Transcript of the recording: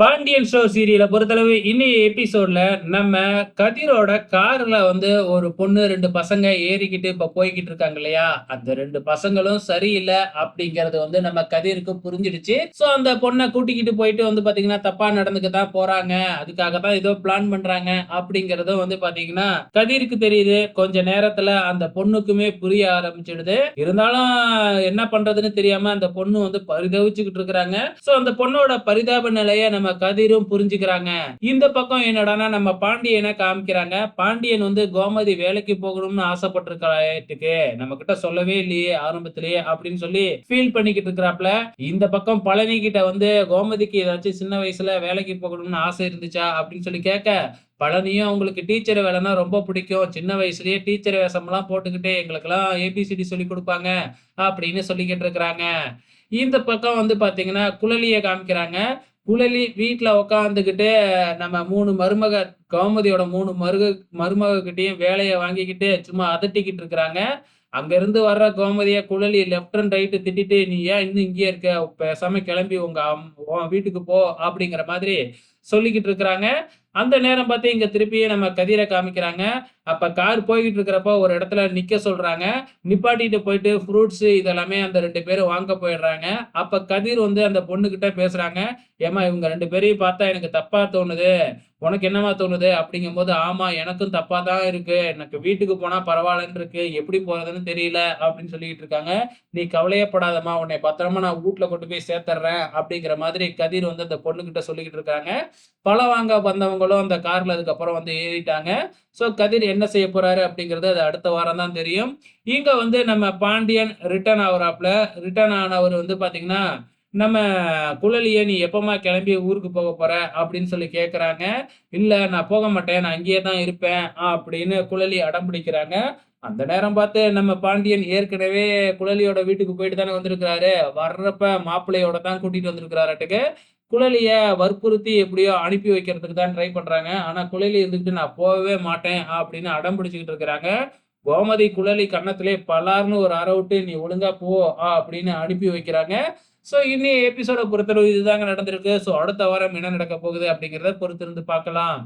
Pandian show சீரியலை பொறுத்தளவு இன்னைய எபிசோட்ல நம்ம கதிரோட கார்ல வந்து ஒரு பொண்ணு ரெண்டு பசங்க ஏறிக்கிட்டு இப்ப போய்கிட்டு இருக்காங்க இல்லையா? அந்த ரெண்டு பசங்களும் சரியில்லை அப்படிங்கறது வந்து நம்ம கதிருக்கு புரிஞ்சிடுச்சு. சோ அந்த பொண்ணை கூட்டிக்கிட்டு போயிட்டு வந்து பாத்தீங்கன்னா தப்பா நடந்துக்க தான் போறாங்க. அதுக்காக தான் ஏதோ பிளான் பண்றாங்க அப்படிங்கறதும் வந்து பாத்தீங்கன்னா கதிருக்கு தெரியுது. கொஞ்ச நேரத்துல அந்த பொண்ணுக்குமே புரிய ஆரம்பிச்சிடுது. இருந்தாலும் என்ன பண்றதுன்னு தெரியாம அந்த பொண்ணு வந்து பரிதவிச்சுக்கிட்டு இருக்கிறாங்க. சோ அந்த பொண்ணோட பரிதாப நிலையை நம்ம கதிரும் புரிஞ்சுக்கிறாங்க. இந்த பக்கம் என்னடான்னா நம்ம பாண்டியனை காமிக்கிறாங்க. பாண்டியன் வந்து கோமதி வேலைக்கு போகணும்னு ஆசைப்பட்டிருக்காட்டுக்கு நம்ம கிட்ட சொல்லவே இல்லையே ஆரம்பத்திலேயே அப்படின்னு சொல்லி ஃபீல் பண்ணிக்கிட்டு இருக்கிறாப்ல இந்த பக்கம் பழனி கிட்ட வந்து கோமதிக்கு ஏதாச்சும் சின்ன வயசுல வேலைக்கு போகணும்னு ஆசை இருந்துச்சா அப்படின்னு சொல்லி கேட்க பழனியும் அவங்களுக்கு டீச்சர் வேலைன்னா ரொம்ப பிடிக்கும். சின்ன வயசுலயே டீச்சர் வேஷம்லாம் போட்டுக்கிட்டு எங்களுக்கெல்லாம் ஏபிசிடி சொல்லி கொடுப்பாங்க அப்படின்னு சொல்லிக்கிட்டு இருக்கிறாங்க. இந்த பக்கம் வந்து பாத்தீங்கன்னா குழலியை காமிக்கிறாங்க. குழலி வீட்டில் உக்காந்துக்கிட்டு நம்ம மூணு மருமக கௌமதியோட மூணு மருக மருமகக்கிட்டையும் வேலையை வாங்கிக்கிட்டு சும்மா அதட்டிக்கிட்டு இருக்கிறாங்க. அங்கேருந்து வர்ற கோமதியை குழலி லெஃப்ட் அண்ட் ரைட்டு திட்டிட்டு நீ ஏன் இன்னும் இங்கேயே இருக்க? பேசாமல் கிளம்பி உங்கள் வீட்டுக்கு போ அப்படிங்கிற மாதிரி சொல்லிக்கிட்டு இருக்கிறாங்க. அந்த நேரம் பார்த்து இங்க திருப்பியே நம்ம கதிரை காமிக்கிறாங்க. அப்ப கார் போய்கிட்டு இருக்கிறப்ப ஒரு இடத்துல நிக்க சொல்றாங்க. நிப்பாட்டிட்டு போயிட்டு ஃப்ரூட்ஸ் இதெல்லாமே அந்த ரெண்டு பேரும் வாங்க போயிடுறாங்க. அப்ப கதிர் வந்து அந்த பொண்ணுகிட்ட பேசுறாங்க. ஏமா இவங்க ரெண்டு பேரையும் பார்த்தா எனக்கு தப்பா தோணுது. உனக்கு என்னமா தோணுது? அப்படிங்கும்போது ஆமா எனக்கும் தப்பா தான் இருக்கு. எனக்கு வீட்டுக்கு போனா பரவாயில்லன்னு இருக்கு. எப்படி போறதுன்னு தெரியல அப்படின்னு சொல்லிட்டு இருக்காங்க. நீ கவலையப்படாதம்மா உன்னை பத்திரமா நான் வீட்ல கொண்டு போய் சேர்த்துறேன் அப்படிங்கிற மாதிரி கதிர் வந்து அந்த பொண்ணுகிட்ட சொல்லிக்கிட்டு இருக்காங்க. பழம் வாங்க வந்தவங்களும் அந்த கார்ல அதுக்கப்புறம் வந்து ஏறிட்டாங்க. ஸோ கதிர் என்ன செய்ய போறாரு அப்படிங்கிறது அது அடுத்த வாரம் தான் தெரியும். இங்க வந்து நம்ம பாண்டியன் ரிட்டர்ன் ஆகுறாப்ல ரிட்டர்ன் ஆனவர் வந்து பாத்தீங்கன்னா நம்ம குழலியை நீ எப்பமா கிளம்பி ஊருக்கு போக போற அப்படின்னு சொல்லி கேக்குறாங்க. இல்ல நான் போக மாட்டேன். நான் அங்கேயே தான் இருப்பேன். அப்படின்னு குழலி அடம் பிடிக்கிறாங்க. அந்த நேரம் பார்த்து நம்ம பாண்டியன் ஏற்கனவே குழலியோட வீட்டுக்கு போயிட்டு தானே வந்திருக்கிறாரு. வர்றப்ப மாப்பிள்ளையோட தான் கூட்டிட்டு வந்திருக்கிறாராட்டுக்கு. குழலிய வற்புறுத்தி எப்படியோ அனுப்பி வைக்கிறதுக்கு தான் ட்ரை பண்றாங்க. ஆனா குழலி இருந்துக்கிட்டு நான் போகவே மாட்டேன் அப்படின்னு அடம் பிடிச்சிக்கிட்டு இருக்கிறாங்க. கோமதி குழலி கன்னத்திலே பலார்னு ஒரு அற விட்டு நீ ஒழுங்கா போ ஆ அப்படின்னு அனுப்பி வைக்கிறாங்க. ஸோ இன்னி எபிசோட பொறுத்தளவு இதுதாங்க நடந்திருக்கு. ஸோ அடுத்த வாரம் என்ன நடக்க போகுது அப்படிங்கிறத பொறுத்திருந்து பார்க்கலாம்.